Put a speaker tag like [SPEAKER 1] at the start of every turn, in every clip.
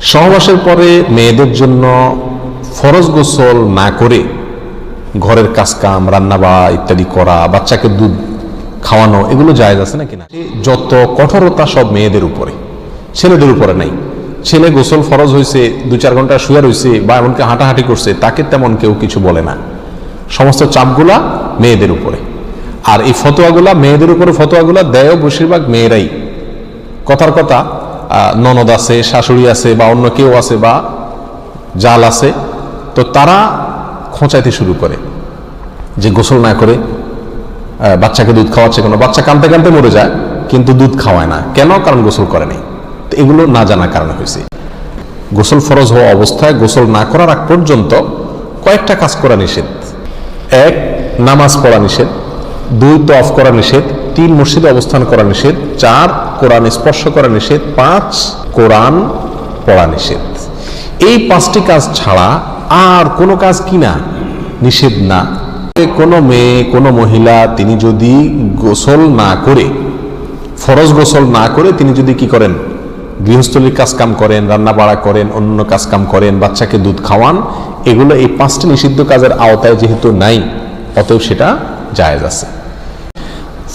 [SPEAKER 1] সহবাসের পরে মেয়েদের জন্য ফরজ গোসল না করে ঘরের কাজকাম রান্না বা ইত্যাদি করা, বাচ্চাকে দুধ খাওয়ানো, এগুলো জায়েজ আছে নাকি না? যত কঠোরতা সব মেয়েদের উপরে, ছেলেদের উপরে নাই। ছেলে গোসল ফরজ হয়েছে দু চার ঘণ্টা শুয়ে রয়েছে বা এমনকি হাঁটাহাঁটি করছে, তাকে তেমন কেউ কিছু বলে না। সমস্ত চাপগুলা মেয়েদের উপরে। আর এই ফতোয়াগুলা, মেয়েদের উপরে ফতোয়াগুলা দেয় বেশিরভাগ মেয়েরাই। কথার কথা ননদ আছে, শাশুড়ি আছে বা অন্য কেউ আছে বা জাল আছে, তো তারা খোঁচাইতে শুরু করে যে গোসল না করে বাচ্চাকে দুধ খাওয়াচ্ছে কোনো? বাচ্চা কানতে কানতে মরে যায়, কিন্তু দুধ খাওয়ায় না। কেন? কারণ গোসল করে নাই। তো এগুলো না জানার কারণে হয়েছে। গোসল ফরজ হওয়া অবস্থায় গোসল না করার আগ পর্যন্ত কয়েকটা কাজ করা নিষেধ। এক, নামাজ পড়া নিষেধ। দুই তফ করা নিষেধ। তিন মসজিদে অবস্থান করা নিষেধ, চার কোরআন স্পর্শ করা নিষেধ, পাঁচ কোরআন পড়া নিষেধ। এই পাঁচটি কাজ ছাড়া আর কোনো কাজ কি না? নিষেধ না। কোনো মেয়ে, কোনো মহিলা, তিনি যদি গোসল না করে, ফরজ গোসল না করে, তিনি যদি কি করেন? গৃহস্থলীর কাজ কাম করেন রান্না বাড়া করেন অন্য কাজ কাম করেন, বাচ্চাকে দুধ খাওয়ান, এগুলো এই পাঁচটি নিষিদ্ধ কাজের আওতায় যেহেতু নাই, অতএব সেটা জায়েজ আছে।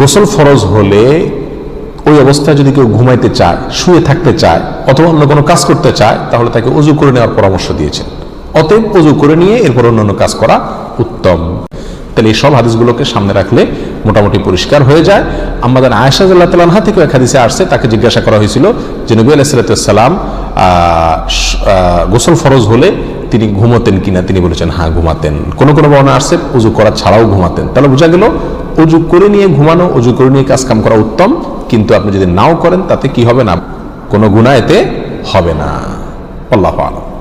[SPEAKER 1] গোসল ফরজ হলে ওই অবস্থায় যদি কেউ ঘুমাইতে চায়, শুয়ে থাকতে চায়, অথবা অন্য কোনো কাজ করতে চায়, তাহলে তাকে উজু করে নেওয়ার পরামর্শ দিয়েছেন। অতএব উজু করে নিয়ে এরপর অন্যান্য কাজ করা উত্তম। তাহলে এই সব হাদিসগুলোকে সামনে রাখলে মোটামুটি পরিষ্কার হয়ে যায়। আমাদের আয়সা আল্লাহ তালানহা থেকে এক হাদিসে আসছে, তাকে জিজ্ঞাসা করা হয়েছিল যে, নবী আলাইসালাম গোসল ফরজ হলে তিনি ঘুমোতেন কিনা? তিনি বলেছেন হ্যাঁ ঘুমাতেন। কোনো কোনো বর্ণা আসছে, উজু করা ছাড়াও ঘুমাতেন। তাহলে বোঝা গেল উজু করে নিয়ে ঘুমানো, অজু করে নিয়ে কাজকাম করা উত্তম, কিন্তু আপনি যদি নাও করেন, তাতে কি হবে না? কোনো গুণা এতে হবে না। আল্লাহ আলম।